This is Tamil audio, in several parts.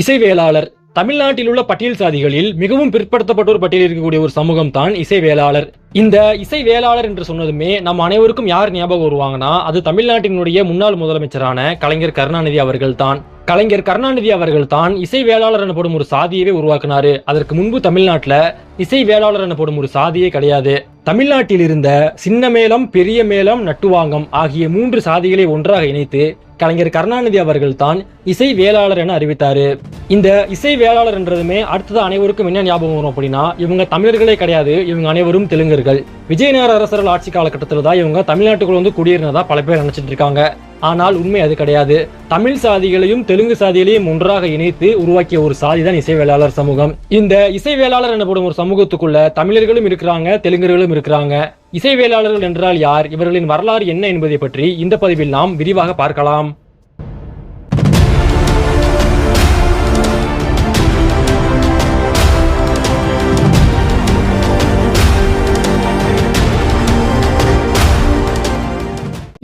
இசைவேளாளர். தமிழ்நாட்டில் உள்ள பட்டியல் சாதிகளில் மிகவும் பிற்படுத்தப்பட்டோர் பட்டியலில் இருக்கக்கூடிய ஒரு சமூகம் தான் இசைவேளாளர். இந்த இசைவேளாளர் என்று சொன்னதுமே நம்ம அனைவருக்கும் யார் ஞாபகம் வருவாங்கன்னா அது தமிழ்நாட்டினுடைய முன்னாள் முதலமைச்சரான கலைஞர் கருணாநிதி அவர்கள் தான் கலைஞர் கருணாநிதி அவர்கள் தான் இசை வேளாளர் எனப்படும் ஒரு சாதியவே உருவாக்கினாரு. அதற்கு முன்பு தமிழ்நாட்டில் இசை வேளாளர் எனப்படும் ஒரு சாதியே கிடையாது. தமிழ்நாட்டில் இருந்த சின்ன மேளம் பெரிய மேளம் நட்டுவாங்கம் ஆகிய மூன்று சாதிகளை ஒன்றாக இணைத்து கலைஞர் கருணாநிதி அவர்கள் தான் இசை வேளாளர் என அறிவித்தாரு. இந்த இசை வேளாளர் என்றதுமே அடுத்தது அனைவருக்கும் என்ன ஞாபகம் வரும் அப்படின்னா இவங்க தமிழர்களே கிடையாது இவங்க அனைவரும் தெலுங்கர்கள். விஜயநகர அரசர்கள் ஆட்சி காலகட்டத்தில் தான் இவங்க தமிழ்நாட்டுக்குள்ள வந்து குடியேறினதா பல பேர் நினைச்சிட்டு இருக்காங்க. ஆனால் உண்மை அது கிடையாது. தமிழ் சாதிகளையும் தெலுங்கு சாதிகளையும் ஒன்றாக இணைத்து உருவாக்கிய ஒரு சாதி தான் இசைவேளாளர் சமூகம். இந்த இசை வேளாளர் எனப்படும் ஒரு சமூகத்துக்குள்ள தமிழர்களும் இருக்கிறாங்க தெலுங்கர்களும் இருக்கிறாங்க. இசை வேளாளர்கள் என்றால் யார்? இவர்களின் வரலாறு என்ன என்பதை பற்றி இந்த பதிவில் நாம் விரிவாக பார்க்கலாம்.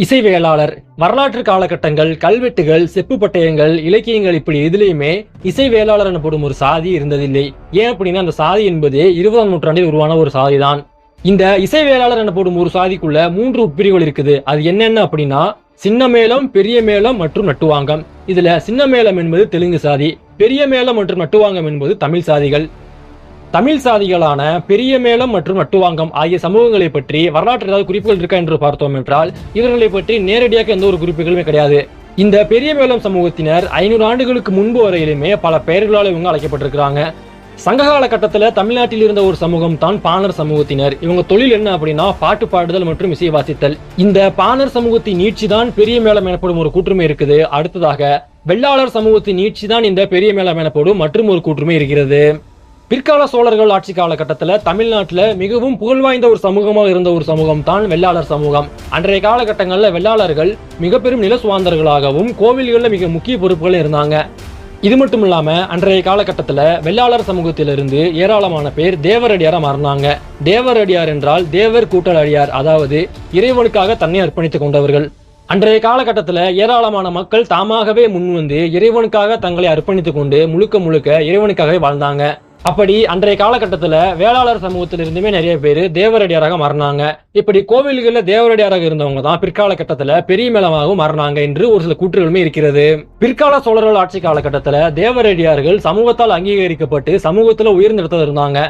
இசைவேளாளர். வரலாற்று காலகட்டங்கள் கல்வெட்டுகள் செப்பு பட்டயங்கள் இலக்கியங்கள் இப்படி எதுலேயுமே இசை வேளாளர் எனப்படும் ஒரு சாதி இருந்ததில்லை. ஏன் அப்படின்னா அந்த சாதி என்பது இருபதாம் நூற்றாண்டில் உருவான ஒரு சாதி தான் இந்த இசை வேளாளர் எனப்படும் ஒரு சாதிக்குள்ள மூன்று உட்பிரிவுகள் இருக்குது. அது என்னென்ன அப்படின்னா சின்ன மேளம் பெரிய மேளம் மற்றும் நட்டுவாங்கம். இதுல சின்ன மேளம் என்பது தெலுங்கு சாதி பெரிய மேளம் மற்றும் நட்டுவாங்கம் என்பது தமிழ் சாதிகள். தமிழ் சாதிகளான பெரிய மேளம் மற்றும் நட்டுவாங்கம் ஆகிய சமூகங்களை பற்றி வரலாற்று ஏதாவது குறிப்புகள் இருக்கா என்று பார்த்தோம் என்றால் இவர்களை பற்றி நேரடியாக எந்த ஒரு குறிப்புகளுமே கிடையாது. இந்த பெரியமேளம் சமூகத்தினர் ஐநூறு ஆண்டுகளுக்கு முன்பு வரையிலுமே பல பெயர்களால் இவங்க அழைக்கப்பட்டிருக்கிறாங்க. சங்ககால கட்டத்துல தமிழ்நாட்டில் இருந்த ஒரு சமூகம் தான் பாணர் சமூகத்தினர். இவங்க தொழில் என்ன அப்படின்னா பாட்டு பாடுதல் மற்றும் இசை வாசித்தல். இந்த பாணர் சமூகத்தின் நீட்சி தான் பெரிய மேளம் எனப்படும் ஒரு கூற்றுமை இருக்குது. அடுத்ததாக வெள்ளாளர் சமூகத்தின் நீட்சி தான் இந்த பெரிய மேளம் எனப்படும் மற்றும் ஒரு கூற்றுமை இருக்கிறது. பிற்கால சோழர்கள் ஆட்சி காலகட்டத்தில் தமிழ்நாட்டில் மிகவும் புகழ்வாய்ந்த ஒரு சமூகமாக இருந்த ஒரு சமூகம் தான் வெள்ளாளர் சமூகம். அன்றைய காலகட்டங்களில் வெள்ளாளர்கள் மிக பெரும் நில சுவாந்தர்களாகவும் கோவில்களில் மிக முக்கிய பொறுப்புகள் இருந்தாங்க. இது மட்டும் இல்லாமல் அன்றைய காலகட்டத்தில் வெள்ளாளர் சமூகத்திலிருந்து ஏராளமான பேர் தேவரடியாராக மாறினாங்க. தேவரடியார் என்றால் தேவர் கூட்டல் அடியார் அதாவது இறைவனுக்காக தன்னை அர்ப்பணித்துக் கொண்டவர்கள். அன்றைய காலகட்டத்தில் ஏராளமான மக்கள் தாமாகவே முன்வந்து இறைவனுக்காக தங்களை அர்ப்பணித்துக் கொண்டு முழுக்க முழுக்க இறைவனுக்காகவே வாழ்ந்தாங்க. அப்படி அன்றைய காலகட்டத்தில் வேளாளர் சமூகத்திலிருந்துமே நிறைய பேர் தேவரடியாராக மாறினாங்க இப்படி கோவில்களில் தேவரடியாராக இருந்தவங்க தான் பிற்கால கட்டத்தில் பெரிய மேளமாகவும் மாறினாங்க என்று ஒரு சில கூற்றுகளுமே இருக்கிறது. பிற்கால சோழர்கள் ஆட்சி காலகட்டத்தில் தேவரடியார்கள் சமூகத்தால் அங்கீகரிக்கப்பட்டு சமூகத்தில் உயர்ந்த இடத்துல இருந்தாங்க.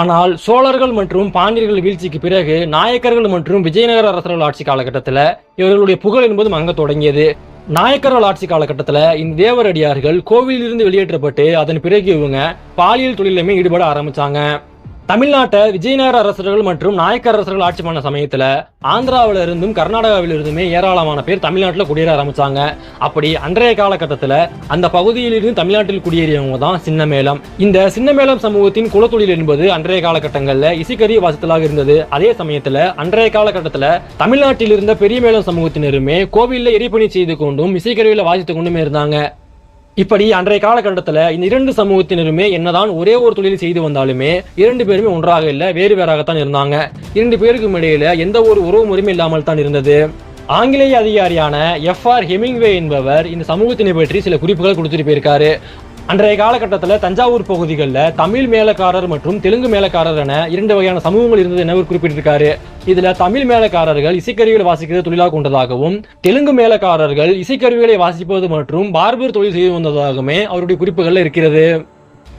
ஆனால் சோழர்கள் மற்றும் பாண்டியர்கள் வீழ்ச்சிக்கு பிறகு நாயக்கர்கள் மற்றும் விஜயநகர அரசர்கள் ஆட்சி காலகட்டத்தில் இவர்களுடைய புகழ் என்பது மங்க தொடங்கியது. நாயக்கர்கள் ஆட்சி காலகட்டத்தில் இந்த தேவரடியார்கள் கோவிலிருந்து வெளியேற்றப்பட்டு அதன் பிறகு இவங்க பாலியல் தொழிலுமே ஈடுபட ஆரம்பித்தாங்க தமிழ்நாட்டை விஜயநகர அரசர்கள் மற்றும் நாயக்கர் அரசர்கள் ஆட்சி பண்ண சமயத்துல ஆந்திராவில இருந்தும் கர்நாடகாவில இருந்துமே ஏராளமான பேர் தமிழ்நாட்டில் குடியேற ஆரம்பிச்சாங்க. அப்படி அன்றைய காலகட்டத்தில் அந்த பகுதியிலிருந்து தமிழ்நாட்டில் குடியேறியவங்க தான் சின்னமேளம். இந்த சின்னமேளம் சமூகத்தின் குலத்தொழில் என்பது அன்றைய காலகட்டங்களில் இசைக்கரிய வாசித்தலாக இருந்தது. அதே சமயத்தில் அன்றைய காலகட்டத்தில் தமிழ்நாட்டில் இருந்த பெரிய மேளம் சமூகத்தினருமே கோவிலில் எரிப்பணி செய்து கொண்டும் இசைக்கருவியில் வாசித்துக் கொண்டுமே இருந்தாங்க. இப்படி அன்றைய காலகட்டத்தில் இந்த இரண்டு சமூகத்தினருமே என்னதான் ஒரே ஒரு தொழில் செய்து வந்தாலுமே இரண்டு பேருமே ஒன்றாக இல்லை வேறு வேறாகத்தான் இருந்தாங்க. இரண்டு பேருக்கும் இடையில எந்த ஒரு உறவு முறையும் இல்லாமல் தான் இருந்தது. ஆங்கிலேய அதிகாரியான எஃப் ஆர் ஹெமிங்வே என்பவர் இந்த சமூகத்தினை பற்றி சில குறிப்புகள் கொடுத்துட்டு போயிருக்காரு. அன்றைய காலகட்டத்தில் தஞ்சாவூர் பகுதிகளில் தமிழ் மேலக்காரர் மற்றும் தெலுங்கு மேலக்காரர் என இரண்டு வகையான சமூகங்கள் இருந்தது என அவர் குறிப்பிட்டிருக்காரு. இதுல தமிழ் மேலக்காரர்கள் இசைக்கருவிகளை வாசிக்கிறது தொழிலாக கொண்டதாகவும் தெலுங்கு மேலக்காரர்கள் இசைக்கருவிகளை வாசிப்பது மற்றும் பார்பர் தொழில் செய்து வந்ததாகவுமே அவருடைய குறிப்புகள்ல இருக்கிறது.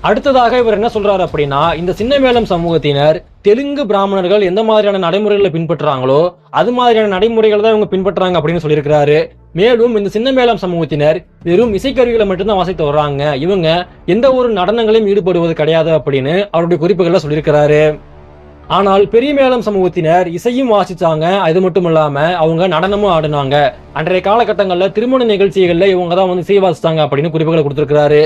அடுத்ததாக இவர் என்ன சொல்றாரு அப்படின்னா இந்த சின்னமேளம் சமூகத்தினர் தெலுங்கு பிராமணர்கள் எந்த மாதிரியான நடைமுறைகளை பின்பற்றுறாங்களோ அது மாதிரியான நடைமுறைகளை தான் இவங்க பின்பற்றுறாங்க அப்படின்னு சொல்லியிருக்கிறாரு. மேலும் இந்த சின்னமேளம் சமூகத்தினர் வெறும் இசைக்கருவிகளை மட்டும்தான் வாசித்து வர்றாங்க. இவங்க எந்த ஒரு நடனங்களையும் ஈடுபடுவது கிடையாது அப்படின்னு அவருடைய குறிப்புகள்ல சொல்லியிருக்கிறாரு. ஆனால் பெரிய மேளம் சமூகத்தினர் இசையும் வாசிச்சாங்க. அது மட்டும் இல்லாம அவங்க நடனமும் ஆடினாங்க. அன்றைய காலகட்டங்களில் திருமண நிகழ்ச்சிகள்ல இவங்க தான் வந்து இசை வாசிச்சாங்க அப்படின்னு குறிப்புகளை கொடுத்திருக்கிறாரு.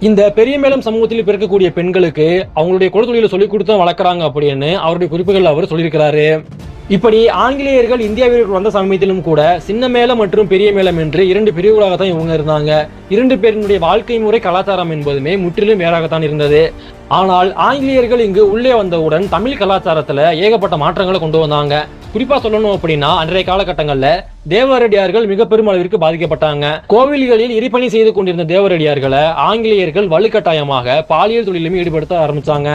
இந்த பெரிய மேளம் சமூகத்தில் பிறக்கக்கூடிய பெண்களுக்கு அவங்களுடைய குலத்தொழிலை சொல்லிக் கொடுத்து வளர்க்குறாங்க அப்படின்னு அவருடைய குறிப்புகள் அவர் சொல்லியிருக்கிறாரு. இப்படி ஆங்கிலேயர்கள் இந்தியாவிற்கு வந்த சமயத்திலும் கூட சின்ன மேளம் மற்றும் பெரிய மேளம் என்று இரண்டு பிரிவுகளாக தான் இவங்க இருந்தாங்க. இரண்டு பேரினுடைய வாழ்க்கை முறை கலாச்சாரம் என்பதுமே முற்றிலும் வேறாகத்தான் இருந்தது. ஆனால் ஆங்கிலேயர்கள் இங்கு உள்ளே வந்தவுடன் தமிழ் கலாச்சாரத்துல ஏகப்பட்ட மாற்றங்களை கொண்டு வந்தாங்க. குறிப்பா சொல்லணும் அப்படின்னா அன்றைய காலகட்டங்களில் தேவரடியார்கள் மிக பெரும் அளவிற்கு பாதிக்கப்பட்டாங்க. கோவில்களில் இறைப்பணி செய்து கொண்டிருந்த தேவரடியார்களை ஆங்கிலேயர்கள் வலுக்கட்டாயமாக பாலியல் தொழிலுமே ஈடுபடுத்த ஆரம்பிச்சாங்க.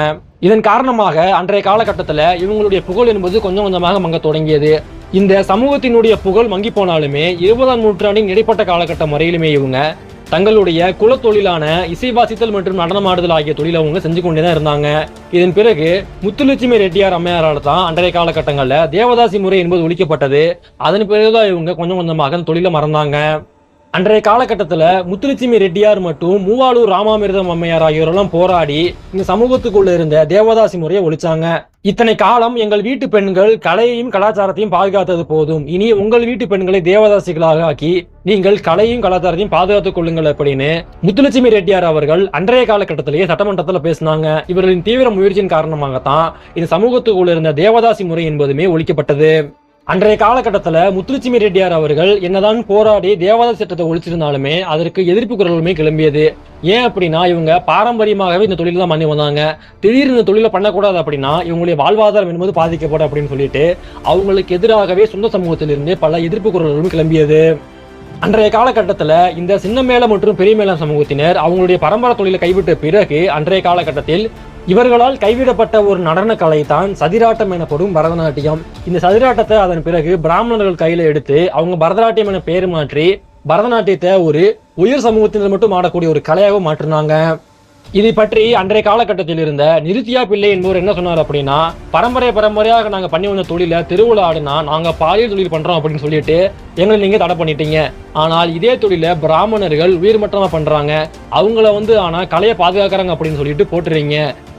இதன் காரணமாக அன்றைய காலகட்டத்தில் இவங்களுடைய புகழ் என்பது கொஞ்சம் கொஞ்சமாக மங்க தொடங்கியது. இந்த சமூகத்தினுடைய புகழ் மங்கி போனாலுமே இருபதாம் நூற்றாண்டின் இடைப்பட்ட காலகட்டம் வரையிலுமே இவங்க தங்களுடைய குலத்தொழிலான இசை வாசித்தல் மற்றும் நடனமாடுதல் ஆகிய தொழிலை அவங்க செஞ்சு கொண்டே தான் இருந்தாங்க. இதன் பிறகு முத்துலட்சுமி ரெட்டியார் அம்மையாரால் தான் அன்றைய காலகட்டங்களில் தேவதாசி முறை என்பது ஒழிக்கப்பட்டது. அதன் பிறகுதான் இவங்க கொஞ்சம் கொஞ்சமாக தொழிலை மறந்தாங்க. அன்றைய காலகட்டத்தில் முத்துலட்சுமி ரெட்டியார் மற்றும் மூவாளூர் ராமாமிர்தம் அம்மையார் ஆகியோரெல்லாம் போராடி இந்த சமூகத்துக்குள்ள இருந்த தேவதாசி முறையை ஒழிச்சாங்க. இத்தனை காலம் எங்கள் வீட்டு பெண்கள் கலையையும் கலாச்சாரத்தையும் பாதுகாத்தது போதும். இனி உங்கள் வீட்டு பெண்களை தேவதாசிகளாக ஆக்கி நீங்கள் கலையும் கலாச்சாரத்தையும் பாதுகாத்துக் கொள்ளுங்கள் அப்படின்னு முத்துலட்சுமி ரெட்டியார் அவர்கள் அன்றைய காலகட்டத்திலேயே சட்டமன்றத்தில் பேசினாங்க. இவர்களின் தீவிர முயற்சியின் காரணமாகத்தான் இந்த சமூகத்துக்குள்ள இருந்த தேவதாசி முறை என்பதுமே ஒழிக்கப்பட்டது. அன்றைய காலகட்டத்தில் முத்துலட்சுமி ரெட்டியார் அவர்கள் என்னதான் போராடி தேவாத சட்டத்தை ஒழிச்சிருந்தாலுமே அதற்கு எதிர்ப்பு குரலுமே கிளம்பியது. ஏன் அப்படின்னா இவங்க பாரம்பரியமாகவே இந்த தொழில் தான் பண்ணி வந்தாங்க. திடீர்னு இந்த தொழிலை பண்ணக்கூடாது அப்படின்னா இவங்களுடைய வாழ்வாதாரம் என்பது பாதிக்கப்படும் அப்படின்னு சொல்லிட்டு அவங்களுக்கு எதிராகவே சொந்த சமூகத்திலிருந்து பல எதிர்ப்பு குரல்களும் கிளம்பியது. அன்றைய காலகட்டத்தில் இந்த சின்ன மேள மற்றும் பெரிய மேள சமூகத்தினர் அவங்களுடைய பரம்பரை தொழிலை கைவிட்ட பிறகு அன்றைய காலகட்டத்தில் இவர்களால் கைவிடப்பட்ட ஒரு நடன கலை தான் சதிராட்டம் எனப்படும் பரதநாட்டியம். இந்த சதிராட்டத்தை அதன் பிறகு பிராமணர்கள் கையில எடுத்து அவங்க பரதநாட்டியம் என பெயர் மாற்றி பரதநாட்டியத்தை ஒரு உயர் சமூகத்தினர் மட்டும் ஆடக்கூடிய ஒரு கலையாக மாற்றினாங்க. இதை பற்றி அன்றைய காலகட்டத்தில் இருந்த நிருத்தியா பிள்ளை என்பவர் என்ன சொன்னார் அப்படின்னா பரம்பரை பரம்பரையாக நாங்க பண்ணி வந்த தொழில திருவிழா ஆடுனா நாங்க பாலியல் தொழில் பண்றோம் அப்படின்னு சொல்லிட்டு எங்களை நீங்க தடை பண்ணிட்டீங்க. ஆனால் இதே தொழில பிராமணர்கள் உயிர் உயர்மட்டமா பண்றாங்க. அவங்கள வந்து ஆனா கலையை பாதுகாக்கிறாங்க அப்படின்னு சொல்லிட்டு போட்டுறீங்க.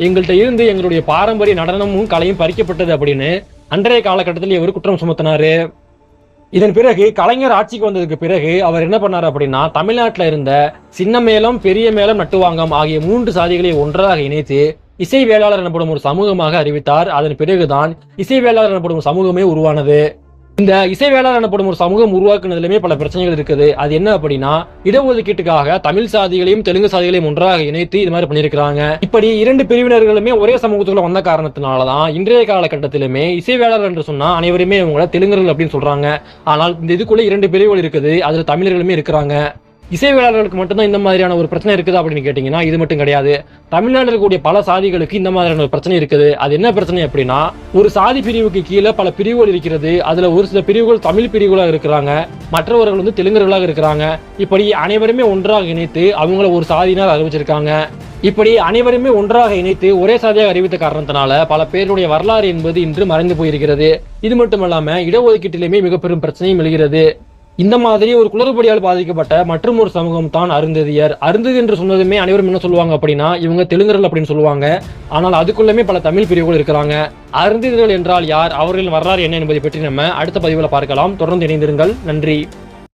எங்கள்கிட்ட இருந்து எங்களுடைய பாரம்பரிய நடனமும் கலையும் பறிக்கப்பட்டது அப்படின்னு அன்றைய காலகட்டத்தில் இவர் குற்றம் சுமத்தினாரு. இதன் பிறகு கலைஞர் ஆட்சிக்கு வந்ததுக்கு பிறகு அவர் என்ன பண்ணார் அப்படின்னா தமிழ்நாட்டில் இருந்த சின்ன மேளம் பெரிய மேளம் நட்டுவாங்கம் ஆகிய மூன்று சாதிகளை ஒன்றாக இணைத்து இசை வேளாளர் எனப்படும் ஒரு சமூகமாக அறிவித்தார். அதன் பிறகுதான் இசை வேளாளர் எனப்படும் சமூகமே உருவானது. இந்த இசைவேளாளர் எனப்படும் ஒரு சமூகம் உருவாக்குனதுலயுமே பல பிரச்சனைகள் இருக்குது. அது என்ன அப்படின்னா இடஒதுக்கீட்டுக்காக தமிழ் சாதிகளையும் தெலுங்கு சாதிகளையும் ஒன்றாக இணைத்து இது மாதிரி பண்ணியிருக்கிறாங்க. இப்படி இரண்டு பிரிவினர்களுமே ஒரே சமூகத்துக்குள்ள வந்த காரணத்தினாலதான் இன்றைய காலகட்டத்திலுமே இசைவேளாளர் என்று சொன்னா அனைவருமே இவங்கள தெலுங்கர்கள் அப்படின்னு சொல்றாங்க. ஆனால் இந்த இதுக்குள்ள இரண்டு பிரிவுகள் இருக்குது. அதுல தமிழர்களுமே இருக்கிறாங்க. இசைவியலாளர்களுக்கு மட்டும்தான் இந்த மாதிரியான ஒரு பிரச்சனை இருக்குது அப்படின்னு கேட்டிங்கன்னா இது மட்டும் கிடையாது. தமிழ்நாட்டில் இருக்கக்கூடிய பல சாதிகளுக்கு இந்த மாதிரியான ஒரு பிரச்சனை இருக்குது. அது என்ன பிரச்சனை அப்படின்னா ஒரு சாதி பிரிவுக்கு கீழே பல பிரிவுகள் இருக்கிறது. அதுல ஒரு சில பிரிவுகள் தமிழ் பிரிவுகளாக இருக்கிறாங்க. மற்றவர்கள் வந்து தெலுங்கர்களாக இருக்கிறாங்க. இப்படி அனைவருமே ஒன்றாக இணைத்து அவங்கள ஒரு சாதியினர் அறிவிச்சிருக்காங்க. இப்படி அனைவருமே ஒன்றாக இணைத்து ஒரே சாதியாக அறிவித்த காரணத்தினால பல பேருடைய வரலாறு என்பது இன்று மறைந்து போயிருக்கிறது. இது மட்டுமல்லாம இடஒதுக்கீட்டிலுமே மிக பெரும் பிரச்சனையும் எழுகிறது. இந்த மாதிரி ஒரு குளறுபடியால் பாதிக்கப்பட்ட மற்றும் ஒரு சமூகம் தான் அருந்ததியர். அருந்ததி என்று சொன்னதுமே அனைவரும் என்ன சொல்லுவாங்க அப்படின்னா இவங்க தெலுங்கர்கள் அப்படின்னு சொல்லுவாங்க. ஆனால் அதுக்குள்ளமே பல தமிழ் பிரிவுகள் இருக்கிறாங்க. அருந்ததியர்கள் என்றால் யார்? அவர்களின் வரலாறு என்ன என்பதை பற்றி நம்ம அடுத்த பதிவில் பார்க்கலாம். தொடர்ந்து இணைந்திருங்கள். நன்றி.